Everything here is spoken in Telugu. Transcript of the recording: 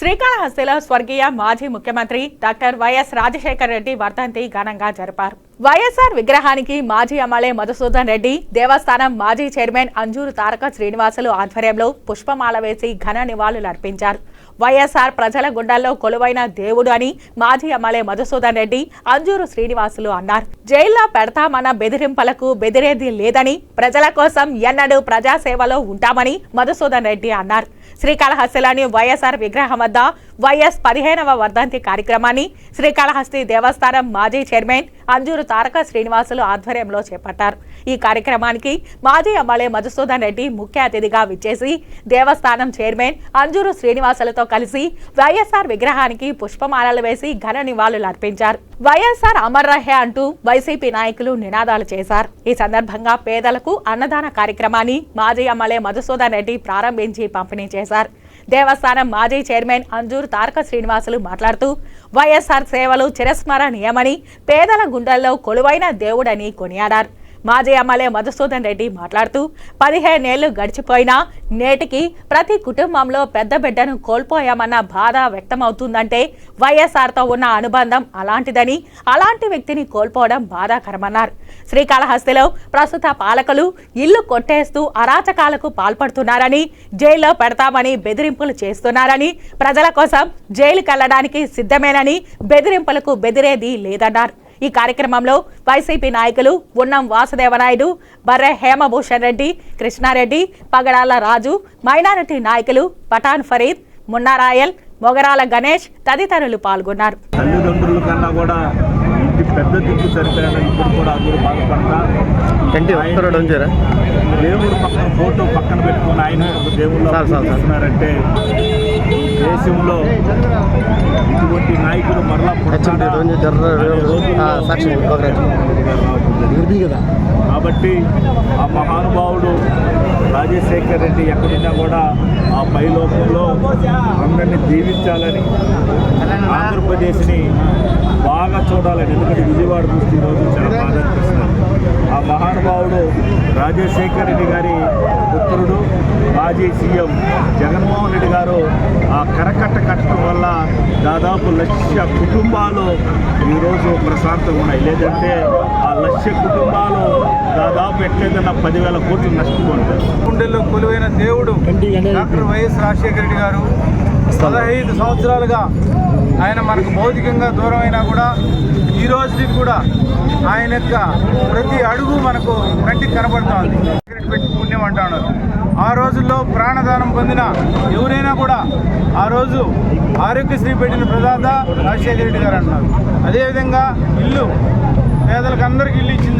శ్రీకాళహస్తిలో స్వర్గీయ మాజీ ముఖ్యమంత్రి డాక్టర్ వైఎస్ రాజశేఖర్ రెడ్డి వర్ధంతి ఘనంగా జరిపారు. వైఎస్ఆర్ విగ్రహానికి మాజీ ఎమ్మెల్యే మధుసూదన్ రెడ్డి దేవస్థానం మాజీ చైర్మన్ అంజూరు తారక శ్రీనివాసులు ఆధ్వర్యంలో పుష్పమాల వేసి ఘన నివాళులు అర్పించారు. వైఎస్ఆర్ ప్రజల గుండెల్లో కొలువైన దేవుడు అని మాజీ ఎమ్మెల్యే మధుసూదన్ రెడ్డి అంజూరు శ్రీనివాసులు అన్నారు. జైల్లో పెడతామన్న బెదిరింపులకు బెదిరేది లేదని ప్రజల కోసం ఎన్నడూ ప్రజాసేవలో ఉంటామని మధుసూదన్ రెడ్డి అన్నారు. శ్రీకాళహస్తిలోని వైఎస్ఆర్ విగ్రహం వద్ద వైఎస్ పదిహేనవ వర్ధంతి కార్యక్రమాన్ని శ్రీకాళహస్తి దేవస్థానం మాజీ చైర్మన్ అంజూరు తారక శ్రీనివాసులు ఆధ్వర్యంలో చేపట్టారు. ఈ కార్యక్రమానికి మాజీ ఎమ్మెల్యే మధుసూదన్ రెడ్డి ముఖ్య అతిథిగా విచ్చేసి దేవస్థానం చైర్మన్ అంజూరు శ్రీనివాసులతో కలిసి వైఎస్ఆర్ విగ్రహానికి పుష్పమాలలు వేసి ఘన నివాళులు అర్పించారు. వైఎస్ఆర్ అమర్ రహే అంటూ వైసీపీ నాయకులు నినాదాలు చేశారు. ఈ సందర్భంగా పేదలకు అన్నదాన కార్యక్రమాన్ని మాజీ ఎమ్మెల్యే మధుసూదన్ రెడ్డి ప్రారంభించి పంపిణీ చేశారు. దేవస్థానం మాజీ చైర్మన్ అంజూర్ తారక శ్రీనివాసులు మాట్లాడుతూ వైఎస్ఆర్ సేవలు చిరస్మరణీయమని పేదల గుండెల్లో కొలువైన దేవుడని కొనియాడారు. మాజీ ఎమ్మెల్యే మధుసూదన్ రెడ్డి మాట్లాడుతూ పదిహేనేళ్ళు గడిచిపోయినా నేటికి ప్రతి కుటుంబంలో పెద్ద బిడ్డను కోల్పోయామన్న బాధ వ్యక్తమవుతుందంటే వైఎస్ఆర్తో ఉన్న అనుబంధం అలాంటిదని అలాంటి వ్యక్తిని కోల్పోవడం బాధాకరమన్నారు. శ్రీకాళహస్తిలో ప్రస్తుత పాలకులు ఇల్లు కొట్టేస్తూ అరాచకాలకు పాల్పడుతున్నారని జైల్లో పెడతామని బెదిరింపులు చేస్తున్నారని ప్రజల కోసం జైలుకెళ్ళడానికి సిద్ధమేనని బెదిరింపులకు బెదిరేది లేదన్నారు. ఈ కార్యక్రమంలో వైసీపీ నాయకులు ఉన్నం వాసుదేవనాయుడు బర్రె హేమభూషణ్ రెడ్డి కృష్ణారెడ్డి పగడాల రాజు మైనారిటీ నాయకులు పఠాన్ ఫరీద్ మున్నారాయల్ మొగరాల గణేష్ తదితరులు పాల్గొన్నారు. పెద్ద దిక్కు సరిపోయాడని ఇప్పుడు కూడా అందరూ బాధపడతా. దేవుడు పక్కన ఫోటో పక్కన పెట్టుకొని ఆయన దేవుళ్ళు. చేస్తున్నారంటే దేశంలో ఇటువంటి నాయకులు మరలా. కాబట్టి ఆ మహానుభావుడు రాజశేఖర్ రెడ్డి ఎక్కడున్నా కూడా ఆ పైలోకంలో అందరినీ దీవించాలని ఆంధ్రప్రదేశ్ని బాగా చూడాలని ఎందుకంటే విజయవాడ చూస్తే ఈరోజు చాలా బాధ అనిపిస్తుంది. ఆ మహానుభావుడు రాజశేఖర్ రెడ్డి గారి పుత్రుడు మాజీ సీఎం జగన్మోహన్ రెడ్డి గారు ఆ కరకట్ట కట్టడం వల్ల దాదాపు లక్ష కుటుంబాలు ఈరోజు ప్రశాంతంగా ఉన్నాయి. లేదంటే ఆ లక్ష కుటుంబాలు దాదాపు ఎట్లేదన్నా పదివేల కోట్లు నష్టపోతారు గుండెల్లో కొలువైన దేవుడు డాక్టర్ వైఎస్ రాజశేఖర రెడ్డి గారు పదహైదు సంవత్సరాలుగా ఆయన మనకు భౌతికంగా దూరం అయినా కూడా ఈ రోజుకి కూడా ఆయన యొక్క ప్రతి అడుగు మనకు కంటికి కనబడుతోంది సిగరెట్ పెట్టి పుణ్యం అంటున్నారు ఆ రోజుల్లో ప్రాణదానం పొందిన ఎవరైనా కూడా ఆ రోజు ఆరోగ్యశ్రీ పెట్టిన ప్రదాత రాజశేఖర రెడ్డి గారు అన్నారు. అదేవిధంగా ఇల్లు పేదలకు అందరికీ ఇల్లు ఇచ్చింది